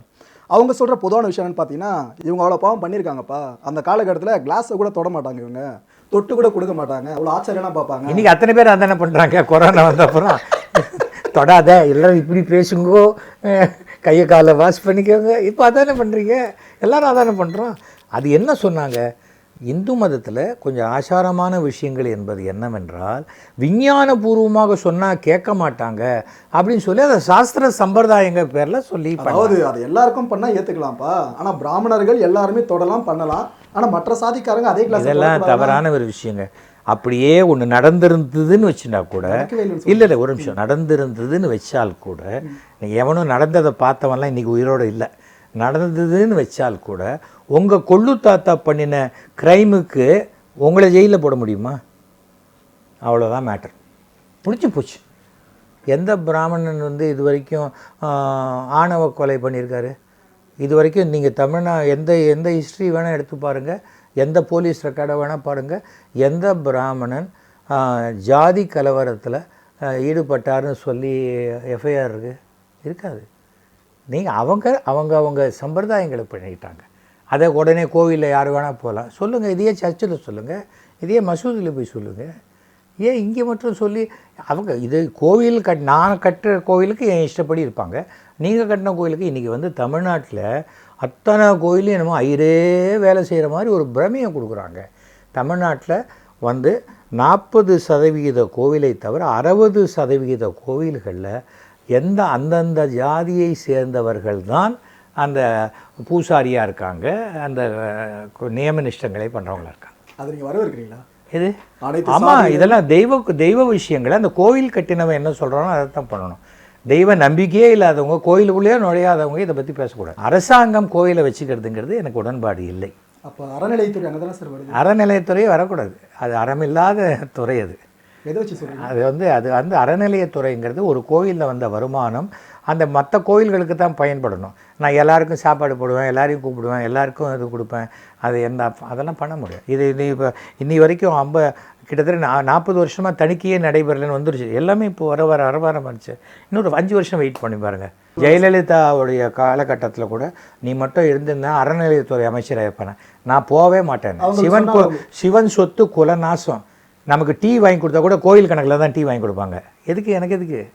அவங்க சொல்கிற பொதுவான விஷயம் என்னன்னு பார்த்தீங்கன்னா இவங்க அவ்வளோ பாவம் பண்ணியிருக்காங்கப்பா. அந்த காலகட்டத்தில் கிளாஸை கூட தொட மாட்டாங்க இவங்க. தொட்டு கூட கொடுக்க மாட்டாங்க. அவ்வளோ ஆச்சரியம்லாம் பார்ப்பாங்க. இன்றைக்கி அத்தனை பேர் அதானே பண்ணுறாங்க கொரோனா வந்த அப்புறம். தொடாத எல்லாரும் இப்படி பேசுங்கோ. கையை காலை வாஷ் பண்ணிக்கோங்க. இப்போ அதானே பண்ணுறீங்க எல்லாரும் அதானே பண்ணுறோம் அது என்ன சொன்னாங்க? இந்து மதத்தில் கொஞ்சம் ஆசாரமான விஷயங்கள் என்பது என்னவென்றால் விஞ்ஞானபூர்வமாக சொன்னால் கேட்க மாட்டாங்க அப்படின்னு சொல்லி அதை சாஸ்திர சம்பிரதாயங்கள் பேரில் சொல்லி. அதாவது அது எல்லாருக்கும் பண்ணால் ஏற்றுக்கலாம்ப்பா ஆனால் பிராமணர்கள் எல்லாருமே தொடலாம் பண்ணலாம். ஆனால் மற்ற சாதிக்காரங்க அதே கிளாஸ் இதெல்லாம் தவறான ஒரு விஷயங்க. அப்படியே ஒன்று நடந்திருந்ததுன்னு வச்சுனா கூட இல்லை இல்லை ஒரு நிமிஷம். நடந்திருந்ததுன்னு வச்சால் கூட எவனும் நடந்ததை பார்த்தவன்லாம் இன்றைக்கி உயிரோடு இல்லை. நடந்ததுன்னு வச்சால் கூட உங்கள் கொள்ளு தாத்தா பண்ணின க்ரைமுக்கு உங்களை ஜெயிலில் போட முடியுமா? அவ்வளோதான் மேட்டர் முடிஞ்சு போச்சு. எந்த பிராமணன் வந்து இது வரைக்கும் ஆணவ கொலை பண்ணியிருக்காரு? இது வரைக்கும் நீங்கள் தமிழ்நா எந்த எந்த ஹிஸ்ட்ரி வேணால் எடுத்து பாருங்கள் எந்த போலீஸ் ரெக்கார்டை வேணால் பாருங்கள் எந்த பிராமணன் ஜாதி கலவரத்தில் ஈடுபட்டார்னு ஈடுபட்டாருன்னு சொல்லி எஃப்ஐஆர் இருக்கு? இருக்காது. நீங்கள் அவங்க அவங்க அவங்க சம்பிரதாயங்களை பண்ணிக்கிட்டாங்க அதை உடனே கோவிலில் யார் வேணால் போகலாம் சொல்லுங்கள் இதையே சர்ச்சில் சொல்லுங்கள் இதையே மசூதியில் போய் சொல்லுங்கள் ஏன் இங்கே மட்டும் சொல்லி அவங்க இது கோவில் கட் நான் கட்டுற கோவிலுக்கு என் இஷ்டப்படி இருப்பாங்க. நீங்கள் கட்டின கோவிலுக்கு இன்றைக்கி வந்து தமிழ்நாட்டில் அத்தனை கோயிலையும் என்னமோ ஐயரே வேலை செய்கிற மாதிரி ஒரு பிரமையை கொடுக்குறாங்க. தமிழ்நாட்டில் வந்து நாற்பது சதவிகித கோவிலை தவிர அறுபது சதவிகித கோவில்களில் எந்த அந்தந்த ஜாதியை சேர்ந்தவர்கள் தான் அந்த பூசாரியாக இருக்காங்க அந்த அஹ், நியம நிஷ்டங்களை பண்ணுறவங்களா இருக்காங்க. அது நீங்கள் வரவேற்கிறீங்களா? இது ஆமாம் இதெல்லாம் தெய்வ தெய்வ விஷயங்களை அந்த கோவில் கட்டினவன் என்ன சொல்கிறானோ அதை தான் பண்ணணும். தெய்வ நம்பிக்கையே இல்லாதவங்க கோயிலுக்குள்ளேயே நுழையாதவங்க இதை பற்றி பேசக்கூடாது. அரசாங்கம் கோயிலை வச்சுக்கிறதுங்கிறது எனக்கு உடன்பாடு இல்லை. அப்போ அறநிலையத்துறை அங்கே சார் வருது. அறநிலையத்துறையே வரக்கூடாது. அது அறமில்லாத துறை அது. அது வந்து அது வந்து அறநிலையத்துறைங்கிறது ஒரு கோயிலில் வந்த வருமானம் அந்த மற்ற கோயில்களுக்கு தான் பயன்படணும். நான் எல்லாருக்கும் சாப்பாடு போடுவேன் எல்லாரையும் கூப்பிடுவேன் எல்லாருக்கும் இது கொடுப்பேன். அது எந்த அதெல்லாம் பண்ண முடியும் இது இது இப்போ இன்னி வரைக்கும் ஐம்ப கிட்டத்தட்ட நா நாற்பது வருஷமாக தணிக்கையே நடைபெறலைன்னு வந்துருச்சு. எல்லாமே இப்போ வர வர வர வர வந்துச்சு. இன்னொரு அஞ்சு வருஷம் வெயிட் பண்ணி பாருங்கள் ஜெயலலிதாவுடைய காலகட்டத்தில் கூட நீ மட்டும் இருந்திருந்தா அறநிலையத்துறை அமைச்சராக இருப்பேன். நான் போகவே மாட்டேன். சிவன் கு- சிவன் சொத்து குல நாசம் நமக்கு டீ வாங்கி கொடுத்தா கூட கோயில் கணக்கில் தான் டீ வாங்கி கொடுப்பாங்க. எதுக்கு எனக்கு எதுக்கு?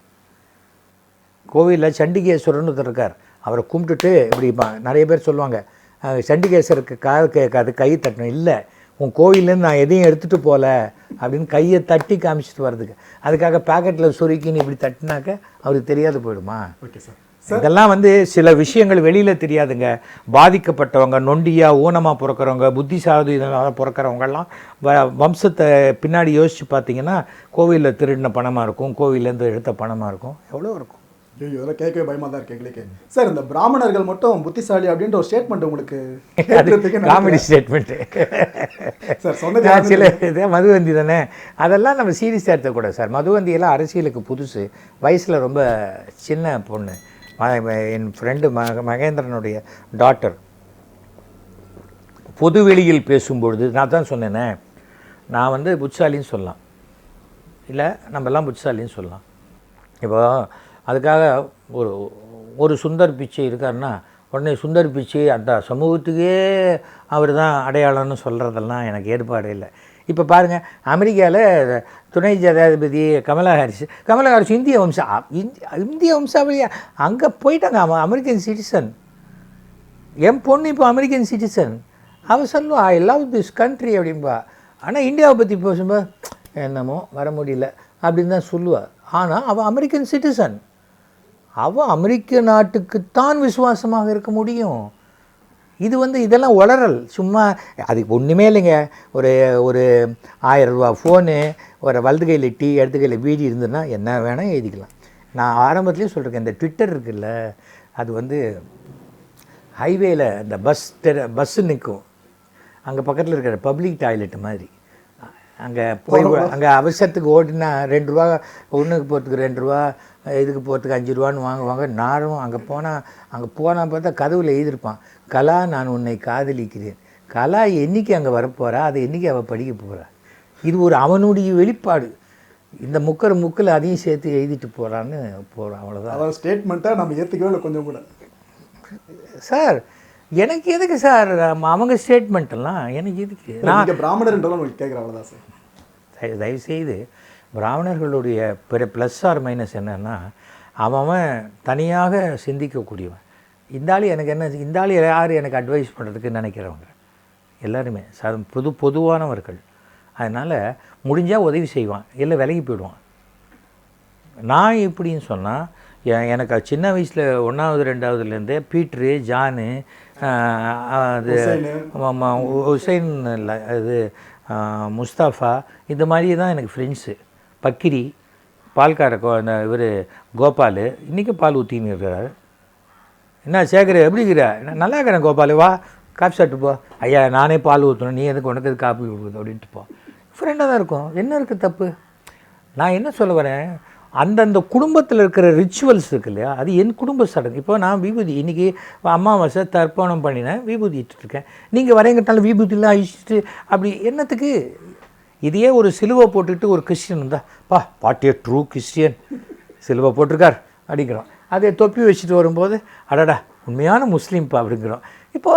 கோவிலில் சண்டிகேஸ்வரர்னு ஒருத்தர் இருக்கார். அவரை கும்பிட்டுட்டு இப்படி ப- நிறைய பேர் சொல்லுவாங்க சண்டிகேஸ்வருக்கு காது கேட்காது கை தட்டணும். இல்லை உன் கோயிலேருந்து நான் எதையும் எடுத்துகிட்டு போகல அப்படின்னு கையை தட்டி காமிச்சிட்டு வர்றதுக்கு. அதுக்காக பேக்கெட்டில் சுருக்கின்னு இப்படி தட்டினாக்க அவருக்கு தெரியாது போயிடுமா? Okay sir. இதெல்லாம் வந்து சில விஷயங்கள் வெளியில் தெரியாதுங்க. பாதிக்கப்பட்டவங்க நொண்டியா ஊனமாக பிறக்கிறவங்க புத்திசாலி பிறக்கிறவங்கெல்லாம் வ வம்சத்தை பின்னாடி யோசித்து பார்த்தீங்கன்னா கோவிலில் திருடின பணமாக இருக்கும் கோவிலேருந்து எடுத்த பணமாக இருக்கும். எவ்வளோ இருக்கும்? ஐயோ இதெல்லாம் கேட்கவே பயமாக தான் இருக்கு எங்களுக்கு. சார் இந்த பிராமணர்கள் மட்டும் புத்திசாலி அப்படின்ற ஒரு ஸ்டேட்மெண்ட் உங்களுக்கு காமெடி ஸ்டேட்மெண்ட்டு சார் சொன்னது நான் சில இது மதுவந்தி தானே? அதெல்லாம் நம்ம சீரியஸாக எடுத்துக்கூடாது சார். மதுவந்தி எல்லாம் அரசியலுக்கு புதுசு. வயசில் ரொம்ப சின்ன பொண்ணு. என் ஃப்ரெண்டு மக மகேந்திரனுடைய டாட்டர் பொது வெளியில் பேசும்பொழுது நான் தான் சொன்னேனே நான் வந்து புட்சாலின்னு சொல்லலாம். இல்லை நம்மெல்லாம் புட்சாலின்னு சொல்லலாம். இப்போ அதுக்காக ஒரு ஒரு சுந்தர் பிச்சை இருக்காருன்னா உடனே சுந்தர் பிச்சை அந்த சமூகத்துக்கே அவர் தான் அடையாளம்னு சொல்கிறதெல்லாம் எனக்கு ஏற்பாடு இல்லை. இப்போ பாருங்கள் அமெரிக்காவில் துணை ஜனாதிபதி கமலா ஹாரிஸ் கமலா ஹாரிஸ் இந்திய வம்சா இந்திய இந்திய வம்சாவளியா அங்கே போயிட்டாங்க அவன் அமெரிக்கன் சிட்டிசன். என் பொண்ணு இப்போ அமெரிக்கன் சிட்டிசன். அவள் சொல்லுவா ஐ லவ் திஸ் கண்ட்ரி அப்படின்பா ஆனால் இந்தியாவை பற்றி பேசும்போது என்னமோ வர முடியல அப்படின்னு தான் சொல்லுவாள் ஆனால் அவள் அமெரிக்கன் சிட்டிசன். அவள் அமெரிக்க நாட்டுக்குத்தான் விசுவாசமாக இருக்க முடியும். இது வந்து இதெல்லாம் உளறல் சும்மா அதுக்கு ஒன்றுமே இல்லைங்க. ஒரு ஒரு ஆயிரம் ரூபா ஃபோனு ஒரு வலது கையில் டீ இடது கையில் வீடி இருந்ததுன்னா என்ன வேணால் எழுதிக்கலாம். நான் ஆரம்பத்துலேயே சொல்கிறேன் இந்த ட்விட்டர் இருக்குல்ல அது வந்து ஹைவேல இந்த பஸ் தெரு பஸ்ஸு நிற்கும் அங்கே பக்கத்தில் இருக்கிற பப்ளிக் டாய்லெட் மாதிரி. அங்கே போய் அங்கே அவசரத்துக்கு ஓடினா ரெண்டு ரூபா ஒன்றுக்கு போகிறதுக்கு ரெண்டு ரூபா இதுக்கு போகிறதுக்கு அஞ்சு ரூபான்னு வாங்குவாங்க. நானும் அங்கே போனால் அங்கே போனால் பார்த்தா கதவுல எழுதியிருப்பான். கலா நான் உன்னை காதலிக்கிறேன். கலா என்னைக்கு அங்கே வரப்போகிறா அதை என்னைக்கு அவள் படிக்க போகிறா இது ஒரு அவனுடைய வெளிப்பாடு. இந்த முக்கர் முக்கில் அதையும் சேர்த்து எழுதிட்டு போகிறான்னு போகிறான் அவ்வளோதான் அதாவது ஸ்டேட்மெண்ட்டை நம்ம ஏற்றுக்கவே இல்லை கொஞ்சம் கூட. சார் எனக்கு எதுக்கு சார்? அவங்க ஸ்டேட்மெண்ட் எல்லாம் எனக்கு எதுக்கு? நான் நீங்கள் பிராமணர்ன்றதான் உங்களுக்கு கேட்குற அவ்வளோதான் சார். தயவு- தயவுசெய்து பிராமணர்களுடைய பிற ப்ளஸ் ஆர் மைனஸ் என்னன்னா அவன் தனியாக சிந்திக்கக்கூடியவன். இந்த ஆள் எனக்கு என்ன இந்த ஆள் யார் எனக்கு அட்வைஸ் பண்ணுறதுக்கு நினைக்கிறவங்க? எல்லாருமே ச பொது பொதுவானவர்கள். அதனால் முடிஞ்சால் உதவி செய்வான் இல்லை விலகி போயிடுவான். நான் எப்படின்னு சொன்னால் எனக்கு சின்ன வயசில் ஒன்றாவது ரெண்டாவதுலேருந்தே பீட்ரு ஜானு அது ஹுசைனு. இல்லை அது முஸ்தாஃபா இந்த மாதிரி தான் எனக்கு ஃப்ரெண்ட்ஸு பக்கிரி பால்கார கோ இவர் கோபால் இன்றைக்கி பால் ஊற்றின்னு இருக்கிறார். என்ன சேகர் எப்படி இருக்கிற? "நான் நல்லா இருக்கிறேன் கோபால் வா காஃபி சாப்பிட்டு போ. ஐயா நானே பால் ஊற்றணும் நீ எதுக்கு உனக்கு எதுக்கு காப்பி கொடுக்குது அப்படின்ட்டு போ. ஃப்ரெண்டாக தான் இருக்கும். என்ன இருக்குது தப்பு? நான் என்ன சொல்ல வரேன்? அந்தந்த குடும்பத்தில் இருக்கிற ரிச்சுவல்ஸ் இருக்கு இல்லையா அது என் குடும்ப சடங்கு. இப்போ நான் விபூதி இன்றைக்கி அமாவாசை தர்ப்பணம் பண்ணினேன் விபூதி இட்டுருக்கேன் நீங்கள் வரையங்கட்டாலும் விபூதிலாம் அழிச்சிட்டு அப்படி என்னத்துக்கு? இதையே ஒரு சிலுவை போட்டுக்கிட்டு ஒரு கிறிஸ்டியன் இருந்தா பா பாட்டிய ட்ரூ கிறிஸ்டியன் சிலுவை போட்டிருக்கார் அப்படிங்கிறோம் அதை தொப்பி வச்சுட்டு வரும்போது அடடா உண்மையான முஸ்லீம்ப்பா அப்படிங்கிறோம். இப்போ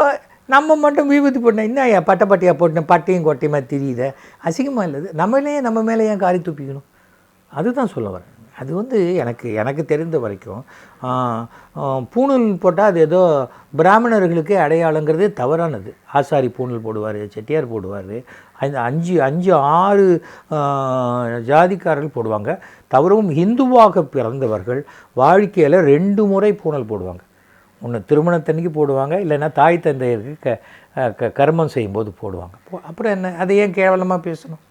நம்ம மட்டும் விபூதி போட்டோம் என்ன ஐயா பட்டை பட்டியாக போட்டேன் பட்டையும் கொட்டையுமா தெரியுத? அசிங்கமாக இல்லை நம்மளே நம்ம மேலே ஏன் காரி துப்பிக்கணும்? அதுதான் சொல்ல வரேன். அது வந்து எனக்கு எனக்கு தெரிந்த வரைக்கும் பூணூல் போட்டால் அது ஏதோ பிராமணர்களுக்கு அடையாளங்கிறதே தவறானது. ஆசாரி பூணூல் போடுவார் செட்டியார் போடுவார் அந்த அஞ்சு அஞ்சு ஆறு ஜாதிக்காரர்கள் போடுவாங்க. தவறும் இந்துவாக பிறந்தவர்கள் வாழ்க்கையில் ரெண்டு முறை பூனல் போடுவாங்க. ஒன்று திருமணத்தன்னைக்கு போடுவாங்க இல்லைன்னா தாய் தந்தையருக்கு க க கர்மம் செய்யும்போது போடுவாங்க. அப்புறம் என்ன? அதை ஏன் கேவலமாக பேசணும்?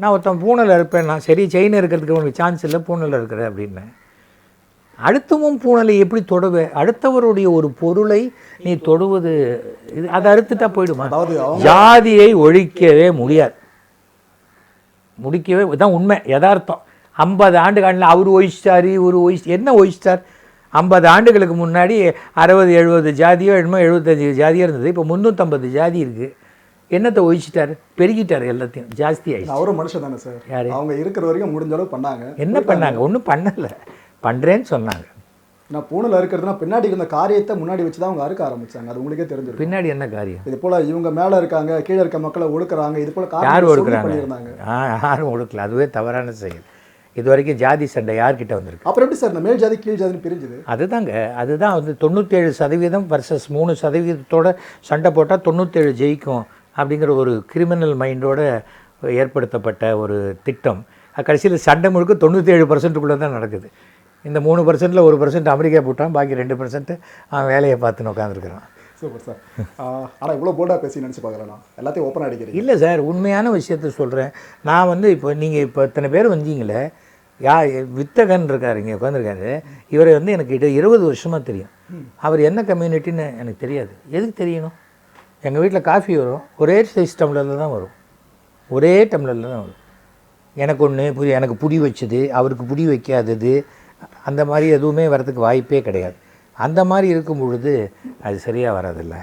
நான் ஒருத்தன் பூனல் இருப்பேன் நான் சரி செயின் இருக்கிறதுக்கு உனக்கு சான்ஸ் இல்லை பூனல் இருக்கிறேன் அப்படின்னேன் அடுத்தவும் பூனலை எப்படி தொடுவே? அடுத்தவருடைய ஒரு பொருளை நீ தொடுவது இது அதை அறுத்துட்டா போயிடுமா? ஜாதியை ஒழிக்கவே முடியாது. முடிக்கவே இதான் உண்மை யதார்த்தம். ஐம்பது ஆண்டு காலில் அவர் ஒழிச்சிட்டாரு இவர் ஒழிச்சு என்ன ஒழிச்சிட்டார்? ஐம்பது ஆண்டுகளுக்கு முன்னாடி அறுபது எழுபது ஜாதியோ என்னமோ எழுபத்தஞ்சு ஜாதியோ இருந்தது இப்போ முந்நூற்றம்பது ஜாதி இருக்குது என்னத்தை ஒழிச்சிட்டாரு? பெருகிட்டார் எல்லாத்தையும் ஜாஸ்தி ஆயிடுச்சு. அவரும் மனுஷன் தானே சார். யாரு? அவங்க இருக்கிற வரைக்கும் முடிஞ்ச அளவு பண்ணாங்க. என்ன பண்ணாங்க? ஒன்றும் பண்ணலை. பண்ணுறேன்னு சொன்னாங்க. நான் பூணில் இருக்கிறதுனா பின்னாடி இருந்த காரியத்தை முன்னாடி வச்சு தான் அவங்க அறுக்க ஆரம்பிச்சாங்க. அது உங்களுக்கே தெரிஞ்சிருக்கும். பின்னாடி என்ன காரியம்? இது போல இவங்க மேல இருக்காங்க கீழே இருக்க மக்களை ஒடுக்குறாங்க இது போல யார் ஒடுக்குறாங்க? யாரும் ஒடுக்கல. அதுவே தவறான செயல். இது வரைக்கும் ஜாதி சண்டை யார்கிட்ட வந்திருக்கு? அப்புறம் எப்படி சார் இந்த மேல் ஜாதி கீழ் ஜாதின்னு பிரிஞ்சுது? அதுதாங்க. அதுதான் வந்து தொண்ணூற்றேழு சதவீதம் வர்சஸ் மூணு சதவீதத்தோட சண்டை போட்டால் தொண்ணூற்றேழு ஜெயிக்கும் அப்படிங்கிற ஒரு கிரிமினல் மைண்டோட ஏற்படுத்தப்பட்ட ஒரு திட்டம். கடைசியில் சண்டை முழுக்க தொண்ணூற்றேழு பர்சன்ட்டுக்குள்ளே தான் நடக்குது. இந்த மூணு பர்சன்ட்டில் ஒரு பர்சன்ட் அமெரிக்கா போட்டான் பாக்கி ரெண்டு பர்சன்ட் அவன் வேலையை பார்த்துன்னு உட்காந்துருக்குறான் சூப்பர் சார். ஆனா இவ்வளவு போல்டா பேசி நினைச்சு பார்க்குறேன் நான். எல்லாத்தையும் ஓப்பன் அடிக்கிறீங்க. இல்லை சார் உண்மையான விஷயத்த சொல்கிறேன் நான் வந்து இப்போ நீங்கள் இப்போ இத்தனை பேர் வந்தீங்களே யா வித்தகன் இருக்காரு இங்கே உட்காந்துருக்காரு இவரை வந்து எனக்கு இட இருபது வருஷமாக தெரியும். அவர் என்ன கம்யூனிட்டின்னு எனக்கு தெரியாது. எதுக்கு தெரியணும்? எங்கள் வீட்டில் காஃபி வரும். ஒரே சைஸ் டம்ளரில் தான் வரும். ஒரே டம்ளரில் தான் வரும். எனக்கு ஒன்று புரி எனக்கு புடி வச்சது அவருக்கு புடி வைக்காதது அந்த மாதிரி எதுவுமே வரதுக்கு வாய்ப்பே கிடையாது. அந்த மாதிரி இருக்கும் பொழுது அது சரியாக வரதில்லை